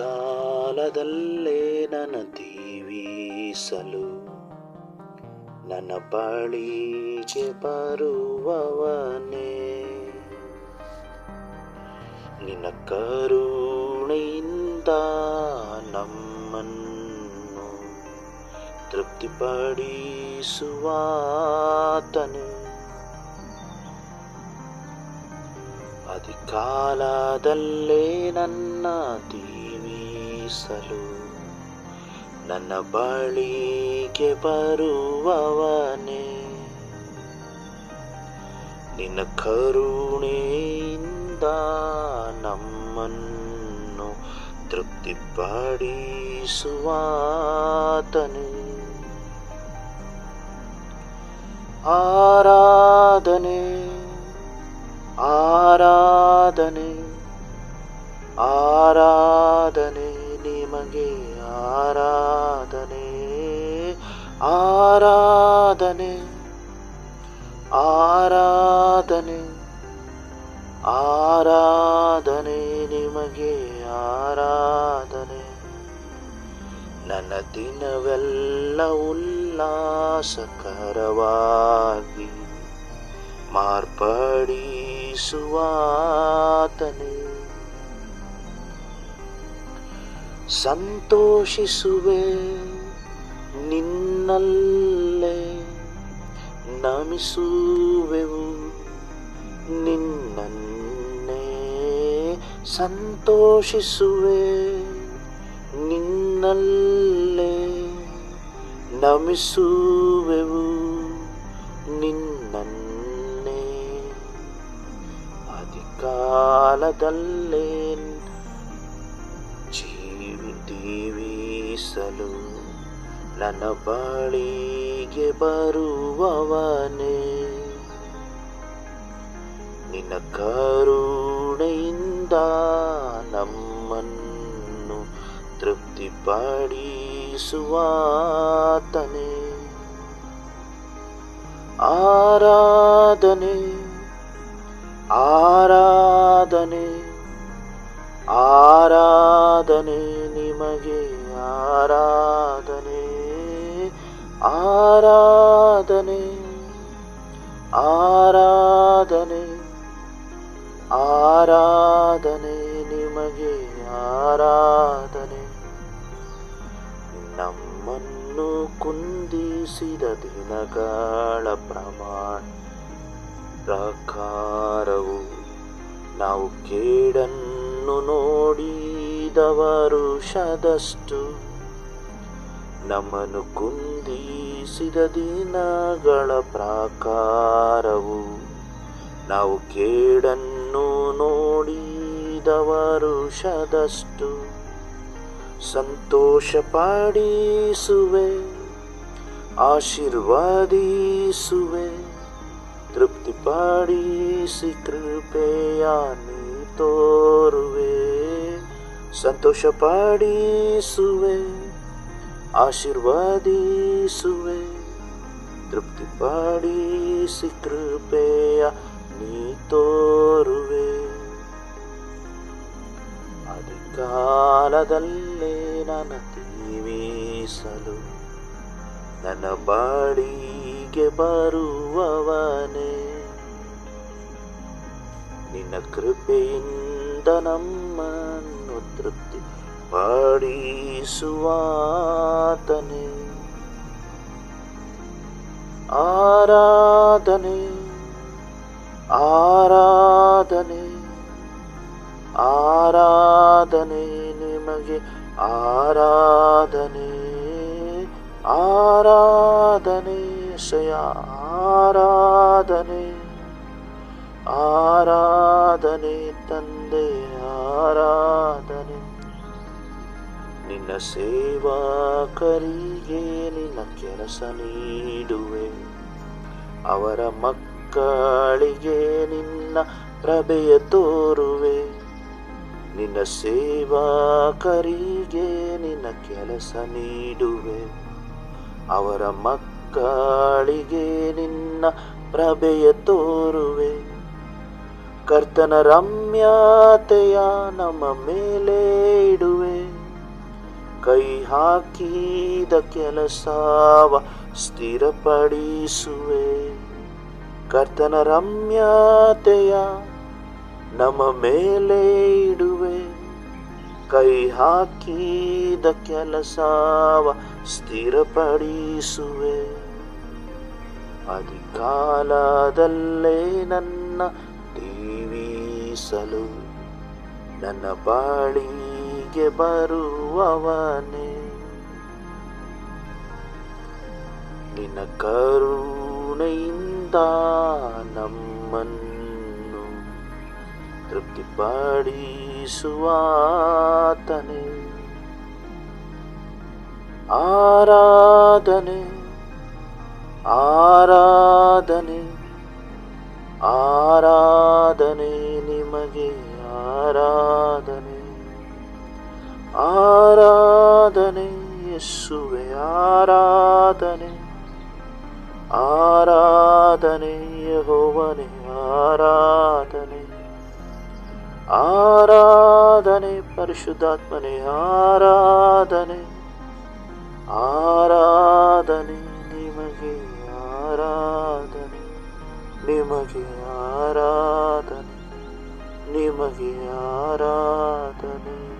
ಕಾಲದಲ್ಲೇ ನನ್ನ ದೀವಿಸಲು ನನ್ನ ಬಳಿಗೆ ಬರುವವನೇ ನಿನ್ನ ಕರುಣೆಯಿಂದ ನಮ್ಮನ್ನು ತೃಪ್ತಿಪಡಿಸುವಾತನು ಅಧಿಕಾಲದಲ್ಲೇ ನನ್ನ ದೀವಿಸಲು ನನ್ನ ಬಳಿಗೆ ಬರುವವನೇ. ನಿನ್ನ ಕರುಣೆಯಿಂದ ನಮ್ಮನ್ನು ತೃಪ್ತಿಪಡಿಸುವಾತನು. ಆರಾಧನೆ ಆರಾಧನೆ ಆರಾಧನೆ ಆರಾಧನೆ ಆರಾಧನೆ ಆರಾಧನೆ ನಿಮಗೆ ಆರಾಧನೆ. ನನ್ನ ದಿನವೆಲ್ಲ ಉಲ್ಲಾಸಕರವಾಗಿ ಮಾರ್ಪಡಿಸುವಾತನೆ. ಸಂತೋಷಿಸುವೆ ನಿನ್ನಲ್ಲೇ ನಮಿಸುವೆವು ನಿನ್ನನ್ನೇ ಸಂತೋಷಿಸುವೆ. ನಿನ್ನಲ್ಲೇ ನಮಿಸುವೆವು ನಿನ್ನನ್ನೇ. ಅಧಿಕಾಲದಲ್ಲೇ ಜೀವಿ ಜೀವಿಸಲು ನನ್ನ ಬಳಿಗೆ ಬರುವವನೇ. ನಿನ್ನ ಕರುಣೆಯಿಂದ ನಮ್ಮನ್ನು ತೃಪ್ತಿಪಡಿಸುವಾತನೇ. ಆರಾಧನೆ ಆರಾಧನೆ ಆರಾಧನೆ ನಿಮಗೆ ಆರಾಧನೆ ಆರಾಧನೆ ಆರಾಧನೆ ಆರಾಧನೆ ನಿಮಗೆ ಆರಾಧನೆ. ನಮ್ಮನ್ನು ಕುಂದಿಸಿದ ದಿನಗಳ ಪ್ರಮಾಣ ಪ್ರಕಾರವು ನಾವು ಕೇಡನ್ನು ನೋಡಿದವರು ಶದಷ್ಟು. ನಮ್ಮನ್ನು ಕುಂದಿಸಿದ ದಿನಗಳ ಪ್ರಾಕಾರವು ನಾವು ಕೇಡನ್ನು ನೋಡಿದವರು ಶದಷ್ಟು ಸಂತೋಷ ಪಾಡಿಸುವೆ, ಆಶೀರ್ವಾದಿಸುವೆ ತೃಪ್ತಿಪಾಡಿಸಿ ಕೃಪೆಯ ನೀ ತೋರುವೆ, ಸಂತೋಷ ಪಡಿಸುವೆ. ಆಶೀರ್ವಾದಿಸುವೆ. ತೃಪ್ತಿಪಡಿಸಿ ಕೃಪೆಯ ನೀ ತೋರುವೆ. ಅಧಿಕಾಲದಲ್ಲೇ ನನ್ನ ತೀವಿಸಲು ನನ್ನ ಬಾಡಿಗೆ ಬರುವವನೇ. ನಿನ್ನ ಕೃಪೆಯಿಂದ ನಮ್ಮನ್ನು ತೃಪ್ತಿ ಪಡಿಸುವಾತನೇ ಆರಾಧನೆ ಆರಾಧನೆ ಆರಾಧನೆ ನಿಮಗೆ ಆರಾಧನೆ ಆರಾಧನೆ ಶಯ ಆರಾಧನೆ ಆರಾಧನೆ ತಂದೆ ಆರಾಧನೆ ನಿನ್ನ ಸೇವಾಕರಿಗೆ ನಿನ್ನ ಕೆಲಸ ನೀಡುವೆ. ಅವರ ಮಕ್ಕಳಿಗೆ ನಿನ್ನ ಪ್ರಭೆಯ ತೋರುವೆ. ನಿನ್ನ ಸೇವಾಕರಿಗೆ ನಿನ್ನ ಕೆಲಸ ನೀಡುವೆ. ಅವರ ಮಕ್ಕಳಿಗೆ ನಿನ್ನ ಪ್ರಭೆಯ ತೋರುವೆ. ಕರ್ತನ ರಮ್ಯತೆಯ ನಮ್ಮ ಮೇಲೆ ಇಡುವೆ ಕೈ ಹಾಕಿದ ಕೆಲಸವ ಸ್ಥಿರಪಡಿಸುವೆ. ಕರ್ತನ ರಮ್ಯತೆಯ ನಮ್ಮ ಮೇಲೆ ಇಡುವೆ. ಕೈ ಹಾಕಿದ ಕೆಲಸವ ಸ್ಥಿರಪಡಿಸುವೆ. ಅಧಿಕಾಲದಲ್ಲೇ ನನ್ನ ದೀವಿಸಲು ನನ್ನ ಬಾಳಿಗೆ ಬರುವವನೇ. ನಿನ್ನ ಕರುಣೆಯಿಂದ ನಮ್ಮನ್ನು ತೃಪ್ತಿಪಡಿಸುವಾತನೇ. ಆರಾಧನೆ ಯೇಸುವೆ, ಆರಾಧನೆ. ಆರಾಧನೆ ಯಹೋವನೆ, ಆರಾಧನೆ. ಆರಾಧನೆ ಪರಿಶುದ್ಧಾತ್ಮನೆ, ಆರಾಧನೆ. ಆರಾಧನೆ ನಿಮಗೆ ಆರಾಧನೆ. ನಿಮಗೆ ಆರಾಧನೆ. ನಿಮಗೆ ಆರಾಧನೆ.